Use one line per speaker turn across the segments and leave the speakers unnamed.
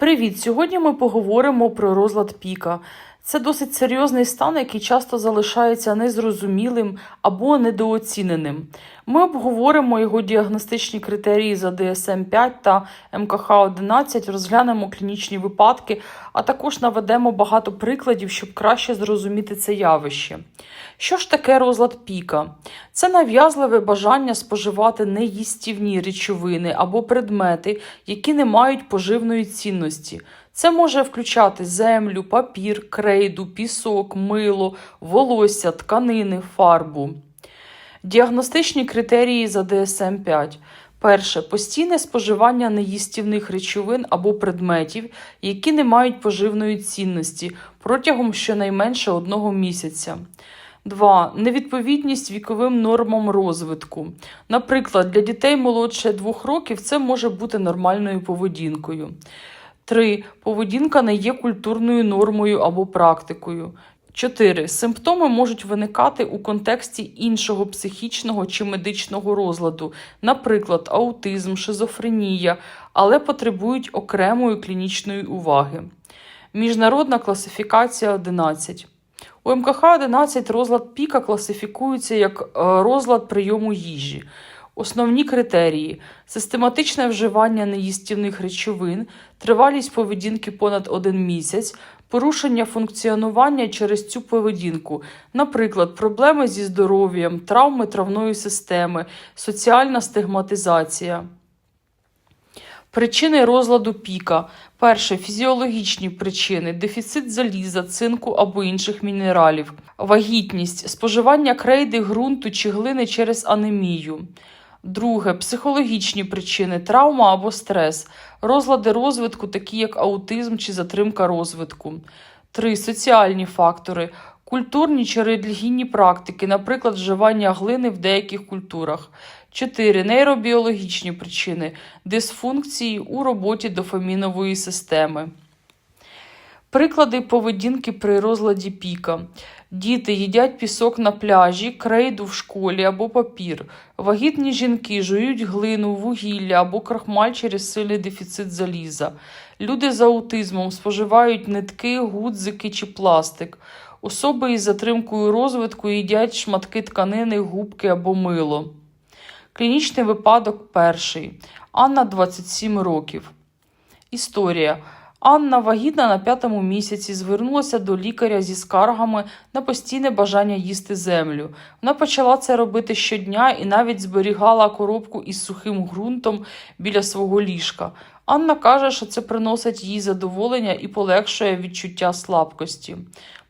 Привіт! Сьогодні ми поговоримо про розлад піка. Це досить серйозний стан, який часто залишається незрозумілим або недооціненим. Ми обговоримо його діагностичні критерії за DSM-5 та МКХ-11, розглянемо клінічні випадки, а також наведемо багато прикладів, щоб краще зрозуміти це явище. Що ж таке розлад піка? Це нав'язливе бажання споживати неїстівні речовини або предмети, які не мають поживної цінності. Це може включати землю, папір, крейду, пісок, мило, волосся, тканини, фарбу. Діагностичні критерії за DSM-5. Перше постійне споживання неїстівних речовин або предметів, які не мають поживної цінності протягом щонайменше одного місяця. 2. Невідповідність віковим нормам розвитку. Наприклад, для дітей молодше 2 років це може бути нормальною поведінкою. 3. Поведінка не є культурною нормою або практикою. 4. Симптоми можуть виникати у контексті іншого психічного чи медичного розладу, наприклад, аутизм, шизофренія, але потребують окремої клінічної уваги. Міжнародна класифікація 11. У МКХ-11 розлад піка класифікується як е, розлад прийому їжі. Основні критерії: систематичне вживання неїстівних речовин, тривалість поведінки понад один місяць, порушення функціонування через цю поведінку, наприклад, проблеми зі здоров'ям, травми травної системи, соціальна стигматизація. Причини розладу піка. Перше фізіологічні причини: дефіцит заліза, цинку або інших мінералів, вагітність, споживання крейди, ґрунту чи глини через анемію. Друге психологічні причини травма або стрес, розлади розвитку, такі як аутизм чи затримка розвитку. Три соціальні фактори. Культурні чи релігійні практики, наприклад, вживання глини в деяких культурах. 4. Нейробіологічні причини дисфункції у роботі дофамінової системи. Приклади поведінки при розладі піка. Діти їдять пісок на пляжі, крейду в школі або папір. Вагітні жінки жують глину, вугілля або крахмаль через сильний дефіцит заліза. Люди з аутизмом споживають нитки, гудзики чи пластик. Особи із затримкою розвитку їдять шматки тканини, губки або мило. Клінічний випадок перший. Анна 27 років. Історія. Анна, вагітна на п'ятому місяці, звернулася до лікаря зі скаргами на постійне бажання їсти землю. Вона почала це робити щодня і навіть зберігала коробку із сухим ґрунтом біля свого ліжка. Анна каже, що це приносить їй задоволення і полегшує відчуття слабкості.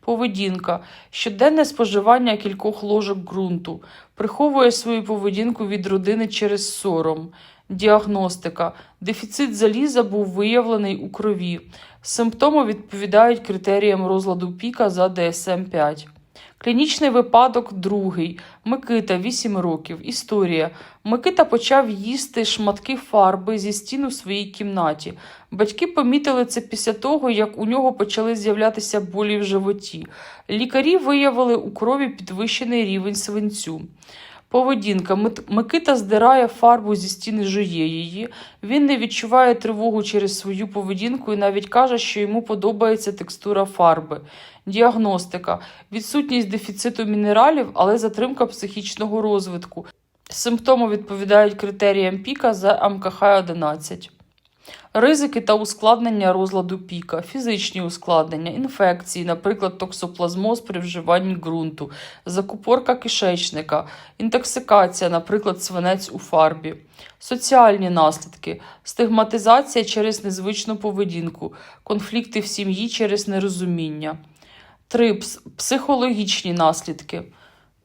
Поведінка щоденне споживання кількох ложок ґрунту, приховує свою поведінку від родини через сором. Діагностика. Дефіцит заліза був виявлений у крові. Симптоми відповідають критеріям розладу піка за DSM-5. Клінічний випадок другий. Микита, 8 років. Історія. Микита почав їсти шматки фарби зі стін у своїй кімнаті. Батьки помітили це після того, як у нього почали з'являтися болі в животі. Лікарі виявили у крові підвищений рівень свинцю. Поведінка. Микита здирає фарбу зі стіни, жує її. Він не відчуває тривогу через свою поведінку і навіть каже, що йому подобається текстура фарби. Діагностика. Відсутність дефіциту мінералів, але затримка психічного розвитку. Симптоми відповідають критеріям піка за МКХ-11. Ризики та ускладнення розладу піка, фізичні ускладнення, інфекції, наприклад, токсоплазмоз при вживанні ґрунту, закупорка кишечника, інтоксикація, наприклад, свинець у фарбі, соціальні наслідки, стигматизація через незвичну поведінку, конфлікти в сім'ї через нерозуміння. 3. Психологічні наслідки.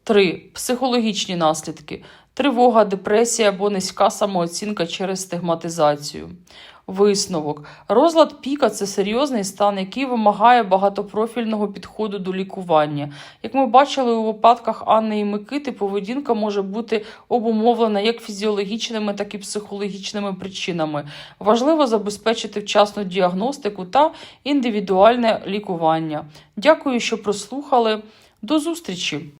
3. Психологічні наслідки. Тривога, депресія або низька самооцінка через стигматизацію. Висновок. Розлад піка це серйозний стан, який вимагає багатопрофільного підходу до лікування. Як ми бачили у випадках Анни і Микити, поведінка може бути обумовлена як фізіологічними, так і психологічними причинами. Важливо забезпечити вчасну діагностику та індивідуальне лікування. Дякую, що прослухали. До зустрічі!